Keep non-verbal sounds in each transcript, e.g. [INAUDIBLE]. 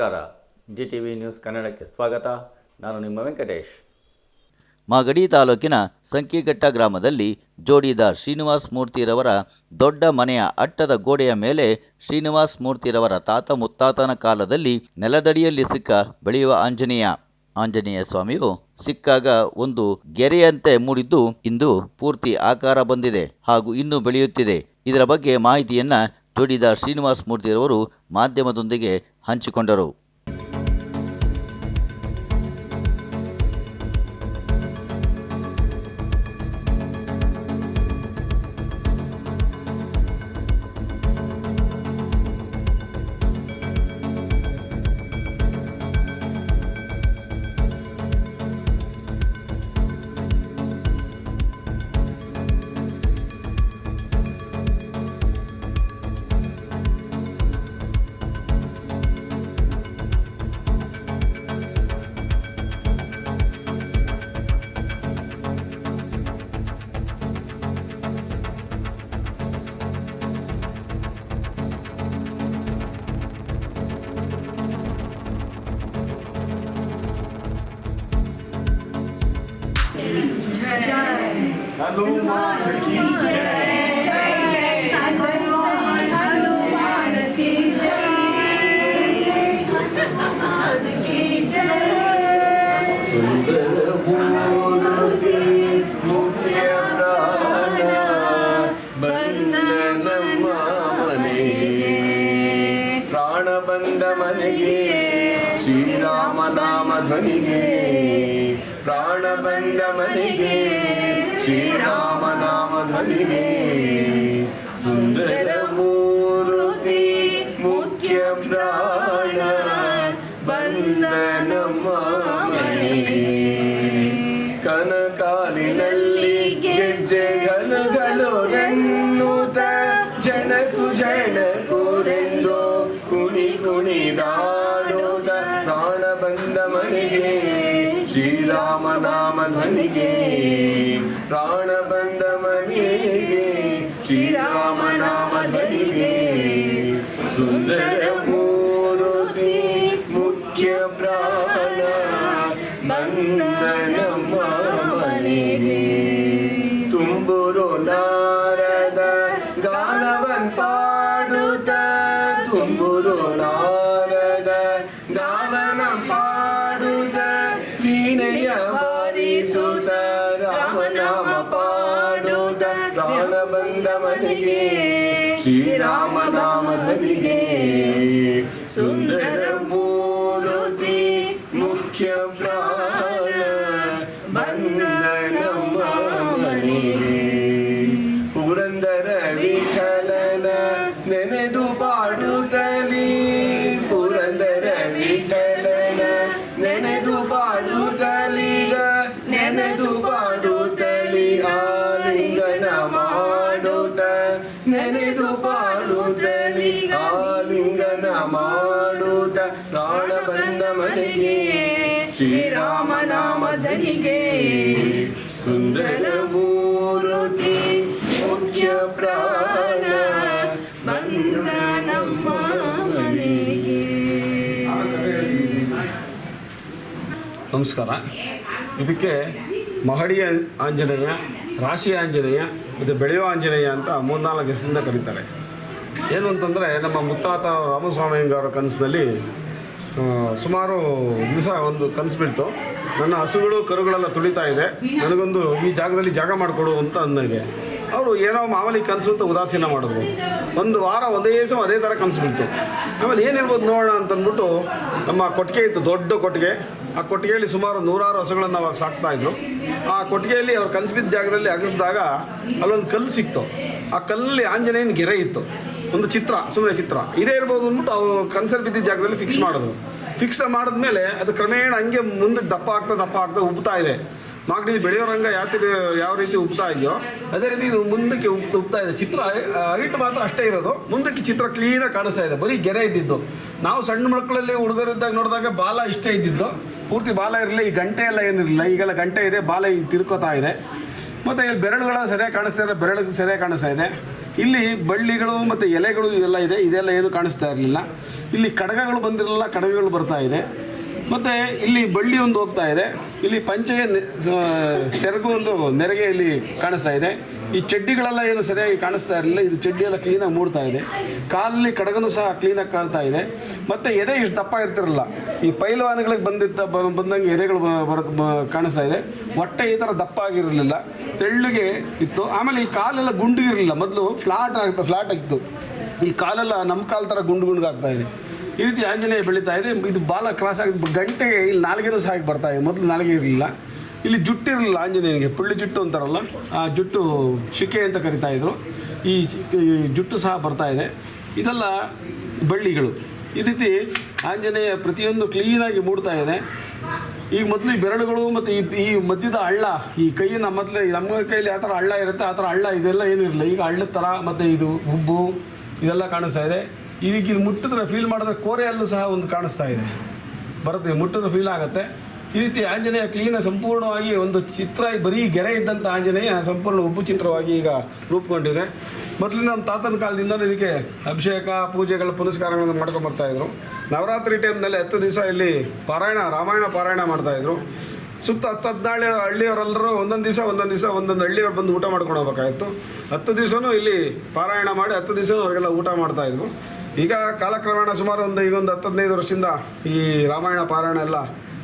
ನಮಸ್ಕಾರ. G T V news ಕನ್ನಡಕ್ಕೆ ಸ್ವಾಗತ. ನಾನು ನಿಮ್ಮ ವೆಂಕಟೇಶ್. ಮಾಗಡಿ ತಾಲೂಕಿನ ಸಂಕಿಘಟ್ಟ ಗ್ರಾಮದಲ್ಲಿ ಜೋಡಿದಾರ್ ಶ್ರೀನಿವಾಸ್ ಮೂರ್ತಿರವರ ದೊಡ್ಡ ಮನೆಯ ಅಟ್ಟದ ಗೋಡೆಯ ಮೇಲೆ ಶ್ರೀನಿವಾಸ್ ಮೂರ್ತಿರವರ ತಾತ ಮುತ್ತಾತನ ಕಾಲದಲ್ಲಿ ನೆಲದಡಿಯಲ್ಲಿ ಸಿಕ್ಕ ಬೆಳೆಯುವ ಆಂಜನೇಯ. ಆಂಜನೇಯ ಸ್ವಾಮಿಯು ಸಿಕ್ಕಾಗ ಒಂದು ಗೆರೆಯಂತೆ ಮೂಡಿದ್ದು ಇಂದು ಪೂರ್ತಿ ಆಕಾರ ಬಂದಿದೆ ಹಾಗೂ ಇನ್ನೂ ಬೆಳೆಯುತ್ತಿದೆ. ಇದರ ಬಗ್ಗೆ ಮಾಹಿತಿಯನ್ನ ಜೋಡಿದಾರ್ ಶ್ರೀನಿವಾಸ್ ಮೂರ್ತಿರವರು ಮಾಧ್ಯಮದೊಂದಿಗೆ ಹಂಚಿಕೊಂಡರು. हनुमान की सुंदर मूर्ति मुख्य प्राण ಬಂಧನ ಮನೆಗೆ ಪ್ರಾಣ ಬಂದ ಮನೆಗೆ ಶ್ರೀರಾಮ ನಾಮ ಧ್ವನಿಗೆ ಪ್ರಾಣ ಬಂದ ಮನೆಗೆ ಶ್ರೀರಾಮ ನಾಮ ಧ್ವನಿಗೆ. ಸುಂದರ ಮೂರ್ತಿ ಮುಖ್ಯ ಪ್ರಾಣ ಬಂದನ ಮನೆಗೆ ಕನಕಾಲಿನಲ್ಲಿ ಗೆಜ್ಜೆಗಲುಗಲು ರೆನ್ನುತ ಜನಕು ಜನಕುರೆಂದು ಕುಣಿ ಕುಣಿದಾಡುತ್ತ ಪ್ರಾಣ ಬಂದ ಮನೆಗೆ ಶ್ರೀರಾಮ ನಾಮ ಧ್ವನಿಗೆ ಪ್ರಾಣ ಬಂದ ಮನೆಗೆ ಶ್ರೀರಾಮ ನಾಮ ಧ್ವನಿಗೆ ಸುಂದರ ಮೂರುತಿ ಮುಖ್ಯ ಪ್ರಾಣ ಮನೆಗೆ ಶ್ರೀರಾಮ ನಾಮ ಧ್ವನಿಗೆ ಸುಂದರ ಮೂರುತಿ ಮುಖ್ಯ ಪ್ರಾಣ ಬಂದನ ಮನೆಗೆ ಪುರಂದರ ವಿಠಲನ ನೆನೆದು ಸುಂದರ ಮೂರುತಿ ಮುಖ್ಯ ಪ್ರಾಣ ಬಂದ ನಮಸ್ಕಾರ. ಇದಕ್ಕೆ ಮಹಡಿ ಆಂಜನೇಯ ರಾಶಿ ಆಂಜನೇಯ ಮತ್ತು ಬೆಳೆಯುವ ಆಂಜನೇಯ ಅಂತ ಮೂರ್ನಾಲ್ಕು ಹೆಸರಿಂದ ಕರೀತಾರೆ. ಏನು ಅಂತಂದರೆ ನಮ್ಮ ಮುತ್ತಾತ ರಾಮಸ್ವಾಮಿಯಂಗವರ ಕನಸಿನಲ್ಲಿ ಆ, ಸುಮಾರು ದಿವಸ ಒಂದು ಕನಸು ಬಿಡ್ತು. ನನ್ನ ಹಸುಗಳು, ಕರುಗಳೆಲ್ಲ ತುಳಿತಾ ಇದೆ. ನನಗೊಂದು ಈ ಜಾಗದಲ್ಲಿ ಜಾಗ ಮಾಡಿಕೊಡು ಅಂತ ಅಂದಂಗೆ. ಅವರು ಏನೋ ಮಾಮೂಲಿ ಕನಸು ಅಂತ ಉದಾಸೀನ ಮಾಡಿದ್ರು. ಒಂದು ವಾರ ಒಂದೇ ದಿವಸ ಅದೇ ಥರ ಕನಸು ಬಿಡ್ತು ಆಮೇಲೆ ಏನಿರ್ಬೋದು ನೋಡೋಣ ಅಂತಂದ್ಬಿಟ್ಟು ನಮ್ಮ ಕೊಟ್ಟಿಗೆ ಇತ್ತು, ದೊಡ್ಡ ಕೊಟ್ಟಿಗೆ. ಆ ಕೊಟ್ಟಿಗೆಯಲ್ಲಿ ಸುಮಾರು ನೂರಾರು ಹಸುಗಳನ್ನು ಅವಾಗ ಸಾಕ್ತಾ ಇದ್ರು. ಆ ಕೊಟ್ಟಿಗೆಯಲ್ಲಿ ಅವ್ರು ಕನಸು ಬಿದ್ದ ಜಾಗದಲ್ಲಿ ಅಗಸಿದಾಗ ಅಲ್ಲೊಂದು ಕಲ್ಲು ಸಿಕ್ತು. ಆ ಕಲ್ಲಲ್ಲಿ ಆಂಜನೇಯನ ಗೆರೆ ಇತ್ತು. ಒಂದು ಚಿತ್ರ ಸುಮ್ಮನೆ ಚಿತ್ರ. ಇದೇ ಇರ್ಬೋದು ಅಂದ್ಬಿಟ್ಟು ಅವರು ಕನ್ಸಲ್ಲಿ ಬಿದ್ದಿದ್ದ ಜಾಗದಲ್ಲಿ ಫಿಕ್ಸ್ ಮಾಡಿದ್ರು. ಫಿಕ್ಸ್ ಮಾಡಿದ್ಮೇಲೆ ಅದು ಕ್ರಮೇಣ ಹಂಗೆ ಮುಂದಕ್ಕೆ ದಪ್ಪ ಆಗ್ತಾ ದಪ್ಪ ಆಗ್ತಾ ಉಬ್ತಾ ಇದೆ. ಮಾಗಡಿ ಬೆಳೆಯೋ ರಂಗ ಯಾವ ಯಾವ ರೀತಿ ಉಬ್ತಾ ಇದೆಯೋ, ಅದೇ ರೀತಿ ಇದು ಮುಂದಕ್ಕೆ ಉಬ್ತಾ ಇದೆ. ಚಿತ್ರ ಹೈಟ್ ಮಾತ್ರ ಅಷ್ಟೇ ಇರೋದು. ಮುಂದಕ್ಕೆ ಚಿತ್ರ ಕ್ಲೀನಾಗಿ ಕಾಣಿಸ್ತಾ ಇದೆ. ಬರೀ ಗೆರೆ ಇದ್ದಿದ್ದು. ನಾವು ಸಣ್ಣ ಮಕ್ಕಳಲ್ಲಿ ಹುಡುಗರಿದ್ದಾಗ ನೋಡಿದಾಗ ಬಾಲ ಇಷ್ಟೇ ಇದ್ದಿದ್ದು. ಪೂರ್ತಿ ಬಾಲ ಇರಲಿ, ಈ ಗಂಟೆ ಎಲ್ಲ ಏನಿರಲಿಲ್ಲ. ಈಗೆಲ್ಲ ಗಂಟೆ ಇದೆ, ಬಾಲ ಹಿಂಗೆ ತಿರ್ಕೋತಾ ಇದೆ. ಮತ್ತು ಇಲ್ಲಿ ಬೆರಳುಗಳ ಸರಿಯಾಗಿ ಕಾಣಿಸ್ತಾ ಇದೆ ಬೆರಳು ಸರಿಯಾಗಿ ಕಾಣಿಸ್ತಾ ಇದೆ. ಇಲ್ಲಿ ಬಳ್ಳಿಗಳು ಮತ್ತು ಎಲೆಗಳು ಇವೆಲ್ಲ ಇದೆ. ಇದೆಲ್ಲ ಏನು ಕಾಣಿಸ್ತಾ ಇರಲಿಲ್ಲ. ಇಲ್ಲಿ ಕಡಗಗಳು ಬಂದಿರಲಿಲ್ಲ, ಕಡಗಗಳು ಬರ್ತಾ ಇದೆ. ಮತ್ತು ಇಲ್ಲಿ ಬಳ್ಳಿ ಒಂದು ಹೋಗ್ತಾ ಇದೆ. ಇಲ್ಲಿ ಪಂಚೆಗೆ ಸೆರಗು ಒಂದು ನೆರೆಗೆ ಇಲ್ಲಿ ಕಾಣಿಸ್ತಾ ಇದೆ. ಈ ಚಡ್ಡಿಗಳೆಲ್ಲ ಏನು ಸರಿಯಾಗಿ ಕಾಣಿಸ್ತಾ ಇರಲಿಲ್ಲ. ಇದು ಚಡ್ಡಿ ಎಲ್ಲ ಕ್ಲೀನಾಗಿ ಮೂಡ್ತಾ ಇದೆ. ಕಾಲಲ್ಲಿ ಕಡಗನು ಸಹ ಕ್ಲೀನಾಗಿ ಕಾಣ್ತಾ ಇದೆ. ಮತ್ತು ಎದೆ ಇಷ್ಟು ದಪ್ಪ ಇರ್ತಿರಲ್ಲ ಈ ಪೈಲವಾನಗಳಿಗೆ ಬಂದಿದ್ದ ಬಂದಂಗೆ ಎದೆಗಳು ಬ- ಬರೋದು ಕಾಣಿಸ್ತಾ ಇದೆ. ಹೊಟ್ಟೆ ಈ ಥರ ದಪ್ಪ ಆಗಿರಲಿಲ್ಲ. ತೆಳ್ಳಿಗೆ ಇತ್ತು. ಆಮೇಲೆ ಈ ಕಾಲೆಲ್ಲ ಗುಂಡಿಗಿರಲಿಲ್ಲ ಮೊದಲು ಫ್ಲಾಟ್ ಆಗ್ತಾ ಫ್ಲಾಟ್ ಆಗಿತ್ತು. ಈ ಕಾಲೆಲ್ಲ ನಮ್ಮ ಕಾಲ ಥರ ಗುಂಡು ಗುಂಡ್ಗಾಗ್ತಾ ಇದೆ. ಈ ರೀತಿ ಆಂಜನೇಯ ಬೆಳೀತಾ ಇದೆ. ಇದು ಬಾಲ ಕ್ರಾಸ್ ಆಗಿದ್ದು ಗಂಟೆಗೆ ಇಲ್ಲಿ ನಾಲ್ಗೆನೂ ಸಹ ಬರ್ತಾ ಇದೆ. ಮೊದಲು ನಾಲ್ಗೆ ಇರಲಿಲ್ಲ. ಇಲ್ಲಿ ಜುಟ್ಟಿರಲಿಲ್ಲ, ಆಂಜನೇಯನಿಗೆ. ಪುಳ್ಳಿ ಜುಟ್ಟು ಅಂತಾರಲ್ಲ, ಆ ಜುಟ್ಟು ಶಿಕೆ ಅಂತ ಕರಿತಾ ಇದ್ರು. ಈ ಜುಟ್ಟು ಸಹ ಬರ್ತಾ ಇದೆ. ಇದೆಲ್ಲ ಬಳ್ಳಿಗಳು. ಈ ರೀತಿ ಆಂಜನೇಯ ಪ್ರತಿಯೊಂದು ಕ್ಲೀನಾಗಿ ಮೂಡ್ತಾ ಇದೆ. ಈಗ ಮೊದಲು ಈ ಬೆರಳುಗಳು ಮತ್ತು ಈ ಈ ಮಧ್ಯದ ಹಳ್ಳ, ಈ ಕೈಯಿನ ಮೊದಲು ನಮ್ಮ ಕೈಯಲ್ಲಿ ಯಾವ ಥರ ಹಳ್ಳ ಇರುತ್ತೆ ಆ ಥರ ಹಳ್ಳ ಇದೆಲ್ಲ ಏನಿರಲಿಲ್ಲ ಈಗ ಹಳ್ಳದ ಥರ ಮತ್ತು ಇದು ಹುಬ್ಬು ಇದೆಲ್ಲ ಕಾಣಿಸ್ತಾ ಇದೆ. ಇದಕ್ಕೆ ಇಲ್ಲಿ ಮುಟ್ಟಿದ್ರೆ ಫೀಲ್ ಮಾಡಿದ್ರೆ ಕೋರೆಯಲ್ಲೂ ಸಹ ಒಂದು ಕಾಣಿಸ್ತಾ ಇದೆ. ಬರುತ್ತೆ, ಮುಟ್ಟಿದ್ರೆ ಫೀಲ್ ಆಗುತ್ತೆ. ಈ ರೀತಿ ಆಂಜನೇಯ ಕ್ಲೀನ ಸಂಪೂರ್ಣವಾಗಿ ಒಂದು ಚಿತ್ರ, ಬರೀ ಗೆರೆ ಇದ್ದಂಥ ಆಂಜನೇಯ ಸಂಪೂರ್ಣ ಉಬ್ಬು ಚಿತ್ರವಾಗಿ ಈಗ ರೂಪುಗೊಂಡಿದೆ. ಮೊದಲು ನಮ್ಮ ತಾತನ ಕಾಲದಿಂದ ಇದಕ್ಕೆ ಅಭಿಷೇಕ, ಪೂಜೆಗಳ ಪುನಸ್ಕಾರಗಳನ್ನು ಮಾಡ್ಕೊಂಡು ಇದ್ರು. ನವರಾತ್ರಿ ಟೈಮ್ನಲ್ಲಿ ಹತ್ತು ದಿವಸ ಇಲ್ಲಿ ಪಾರಾಯಣ, ರಾಮಾಯಣ ಪಾರಾಯಣ ಮಾಡ್ತಾ ಇದ್ರು. ಸುತ್ತ ಹತ್ತು ಹದಿನಾಳು ಹಳ್ಳಿಯವರೆಲ್ಲರೂ ಒಂದೊಂದು ದಿವಸ ಒಂದೊಂದು ದಿವಸ, ಒಂದೊಂದು ಹಳ್ಳಿಯವ್ರು ಬಂದು ಊಟ ಮಾಡ್ಕೊಂಡು ಹೋಗಬೇಕಾಗಿತ್ತು ಹತ್ತು ದಿವಸನೂ ಇಲ್ಲಿ ಪಾರಾಯಣ ಮಾಡಿ ಹತ್ತು ದಿವಸ ಅವರಿಗೆಲ್ಲ ಊಟ ಮಾಡ್ತಾ ಇದ್ವು ಈಗ ಕಾಲಕ್ರಮೇಣ ಸುಮಾರು ಒಂದು ಈಗ ಒಂದು ಹತ್ತು ಹದಿನೈದು ವರ್ಷದಿಂದ ಈ ರಾಮಾಯಣ, ಪಾರಾಯಣ ಎಲ್ಲ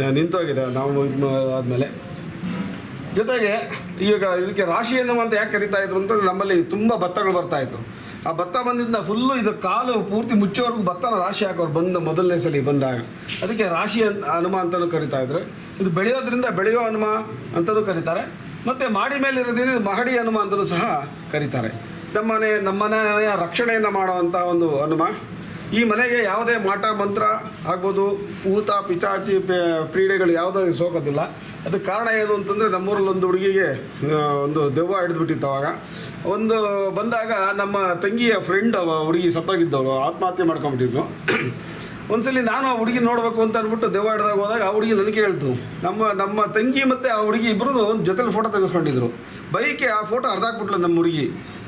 ನಿಂತೋಗಿದೆ. ನಾವು ಆದಮೇಲೆ. ಜೊತೆಗೆ ಈಗ ಇದಕ್ಕೆ ರಾಶಿ ಅಂತ ಯಾಕೆ ಕರಿತಾ ಇದ್ರು ಅಂತ ನಮ್ಮಲ್ಲಿ ತುಂಬ ಭತ್ತಗಳು ಬರ್ತಾ ಇತ್ತು. ಆ ಭತ್ತ ಬಂದಿದ್ದ ಫುಲ್ಲು ಇದು ಕಾಲು ಪೂರ್ತಿ ಮುಚ್ಚೋವರೆಗೂ ಭತ್ತನ ರಾಶಿ ಹಾಕೋರು ಬಂದ ಮೊದಲನೇ ಸಲ ಬಂದಾಗ. ಅದಕ್ಕೆ ರಾಶಿ ಅಂತ ಹನುಮ ಅಂತಲೂ ಕರಿತಾ ಇದ್ರು. ಇದು ಬೆಳೆಯೋದ್ರಿಂದ ಬೆಳೆಯೋ ಹನುಮ ಅಂತಲೂ ಕರೀತಾರೆ. ಮತ್ತು ಮಾಡಿ ಮೇಲೆ ಮಹಡಿ ಹನುಮ ಅಂತಲೂ ಸಹ ಕರೀತಾರೆ. ನಮ್ಮನೆ, ನಮ್ಮನೆಯ ರಕ್ಷಣೆಯನ್ನು ಮಾಡುವಂಥ ಒಂದು ಹನುಮ. ಈ ಮನೆಗೆ ಯಾವುದೇ ಮಾಟ, ಮಂತ್ರ ಆಗ್ಬೋದು, ಊತ ಪಿಚಾಚಿ ಕ್ರೀಡೆಗಳು ಯಾವುದೇ ಸೋಕೋದಿಲ್ಲ. ಅದಕ್ಕೆ ಕಾರಣ ಏನು ಅಂತಂದರೆ ನಮ್ಮೂರಲ್ಲಿ ಒಂದು ಹುಡುಗಿಗೆ ಒಂದು ದೆವ್ವ ಹಿಡಿದ್ಬಿಟ್ಟಿತ್ತು ಅವಾಗ. ಒಂದು ಬಂದಾಗ ನಮ್ಮ ತಂಗಿಯ ಫ್ರೆಂಡ್ ಅವ, ಹುಡುಗಿ ಸತ್ತೋಗಿದ್ದವಳು, ಆತ್ಮಹತ್ಯೆ ಮಾಡ್ಕೊಂಬಿಟ್ಟಿದ್ವು [CLEARS THROAT] ಒಂದ್ಸಲಿ ನಾನು ಆ ಹುಡುಗಿ ನೋಡಬೇಕು ಅಂತ ಅಂದ್ಬಿಟ್ಟು ದೆವ್ವ ಹಿಡಿದಾಗ ಹೋದಾಗ ಆ ಹುಡುಗಿ ನನಗೆ ಹೇಳ್ತು, ನಮ್ಮ ನಮ್ಮ ತಂಗಿ ಮತ್ತು ಆ ಹುಡುಗಿ ಇಬ್ಬರು ಒಂದು ಜೊತೆಲಿ ಫೋಟೋ ತೆಗೆಸ್ಕೊಂಡಿದ್ರು. ಬೈಕೆ ಆ ಫೋಟೋ ಅರ್ಧಾಕ್ಬಿಟ್ಲು ನಮ್ಮ ಹುಡುಗಿ.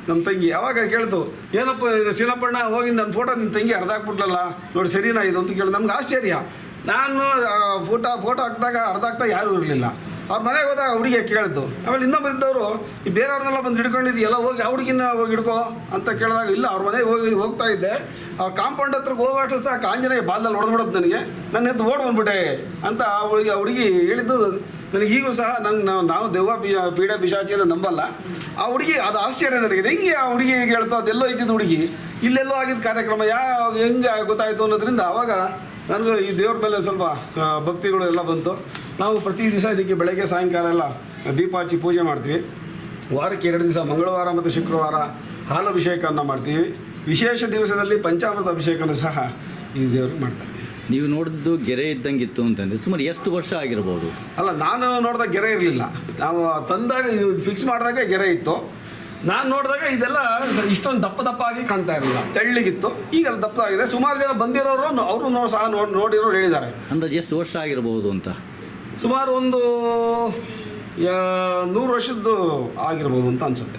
ನಮ್ಮ ತಂಗಿ ಯಾವಾಗ ಕೇಳ್ತು, ಏನಪ್ಪ ಸೀನಪ್ಪಣ್ಣ ಹೋಗಿ ನನ್ನ ಫೋಟೋ ನಿನ್ನ ತಂಗಿ ಅರ್ಧ ಹಾಕ್ಬಿಟ್ಲಲ್ಲ ನೋಡಿ ಸರಿನಾ ಇದು ಅಂತ ಕೇಳಿ ನಮ್ಗೆ ಆಶ್ಚರ್ಯ. ನಾನು ಫೋಟೋ ಫೋಟೋ ಹಾಕಿದಾಗ ಅರ್ಧ ಹಾಕ್ತಾ ಯಾರೂ ಇರಲಿಲ್ಲ. ಆ ಮನೆಗೆ ಹೋದಾಗ ಹುಡುಗಿ ಕೇಳಿದ್ದು ಆಮೇಲೆ ಇನ್ನೊಬ್ಬರು ಇದ್ದವರು, ಈ ಬೇರೆಯವ್ರನ್ನೆಲ್ಲ ಬಂದು ಹಿಡ್ಕೊಂಡಿದ್ದು, ಎಲ್ಲ ಹೋಗಿ, ಆ ಹುಡುಗಿನ ಹೋಗಿ ಹಿಡ್ಕೋ ಅಂತ ಕೇಳಿದಾಗ, ಇಲ್ಲ, ಅವ್ರ ಮನೆಗೆ ಹೋಗಿ ಹೋಗ್ತಾ ಇದ್ದೆ. ಆ ಕಾಂಪೌಂಡ್ ಹತ್ರಕ್ಕೆ ಹೋಗೋಷ್ಟು ಸಹ ಆಂಜನೇಯ ಬಾಲ್ದಲ್ಲಿ ಹೊಡೆದ್ಬಿಡೋದು ನನಗೆ. ನನ್ನ ಎದ್ದು ಓಡ್ ಬಂದ್ಬಿಟ್ಟೆ ಅಂತ ಹುಡುಗಿ ಹುಡುಗಿ ಹೇಳಿದ್ದು ನನಗೆ ಈಗೂ ಸಹ ನಂಗೆ ನಾವು- ನಾವು ದೆವ್ವ ಪೀಡೆ ಅಂತ ನಂಬಲ್ಲ. ಆ ಹುಡುಗಿ ಅದು ಆಶ್ಚರ್ಯ ನನಗೆ. ಹೆಂಗೆ ಆ ಹುಡುಗಿ ಹೇಳ್ತೋ ಅದೆಲ್ಲೋ ಇದ್ದಿದ್ದು ಹುಡುಗಿ. ಇಲ್ಲೆಲ್ಲೋ ಆಗಿದ್ದ ಕಾರ್ಯಕ್ರಮ. ಯಾವ ಹೆಂಗೆ ಗೊತ್ತಾಯಿತು ಅನ್ನೋದ್ರಿಂದ ಅವಾಗ ನನಗೆ ಈ ದೇವ್ರ ಮೇಲೆ ಸ್ವಲ್ಪ ಭಕ್ತಿಗಳು ಎಲ್ಲ ಬಂತು. ನಾವು ಪ್ರತಿ ದಿವಸ ಇದಕ್ಕೆ ಬೆಳಗ್ಗೆ, ಸಾಯಂಕಾಲ ಎಲ್ಲ ದೀಪ ಹಚ್ಚಿ ಪೂಜೆ ಮಾಡ್ತೀವಿ. ವಾರಕ್ಕೆ ಎರಡು ದಿವಸ, ಮಂಗಳವಾರ ಮತ್ತು ಶುಕ್ರವಾರ ಹಾಲು ಅಭಿಷೇಕವನ್ನು ಮಾಡ್ತೀವಿ. ವಿಶೇಷ ದಿವಸದಲ್ಲಿ ಪಂಚಾಮೃತ ಅಭಿಷೇಕನ ಸಹ ಈ ದೇವರು ಮಾಡ್ತಾರೆ. ನೀವು ನೋಡಿದ್ದು ಗೆರೆ ಇದ್ದಂಗಿತ್ತು ಅಂತಂದ್ರೆ ಸುಮಾರು ಎಷ್ಟು ವರ್ಷ ಆಗಿರ್ಬೋದು? ಅಲ್ಲ ನಾನು ನೋಡಿದಾಗ ಗೆರೆ ಇರಲಿಲ್ಲ. ನಾವು ತಂದಾಗ ಇದು ಫಿಕ್ಸ್ ಮಾಡಿದಾಗ ಗೆರೆ ಇತ್ತು. ನಾನು ನೋಡಿದಾಗ ಇದೆಲ್ಲ ಇಷ್ಟೊಂದು ದಪ್ಪ ದಪ್ಪ ಆಗಿ ಕಾಣ್ತಾ ಇರಲಿಲ್ಲ. ತೆಳ್ಳಿಗಿತ್ತು. ಈಗ ಅದು ದಪ್ಪ ಆಗಿದೆ. ಸುಮಾರು ಜನ ಬಂದಿರೋರು ಅವರು ನೋಡಿ ಸಹ ನೋಡಿ ನೋಡಿರೋರು ಹೇಳಿದ್ದಾರೆ. ಅಂದಾಜು ಎಷ್ಟು ವರ್ಷ ಆಗಿರ್ಬೋದು ಅಂತ? ಸುಮಾರು ಒಂದು ನೂರು ವರ್ಷದ್ದು ಆಗಿರ್ಬೋದು ಅಂತ ಅನ್ಸುತ್ತೆ.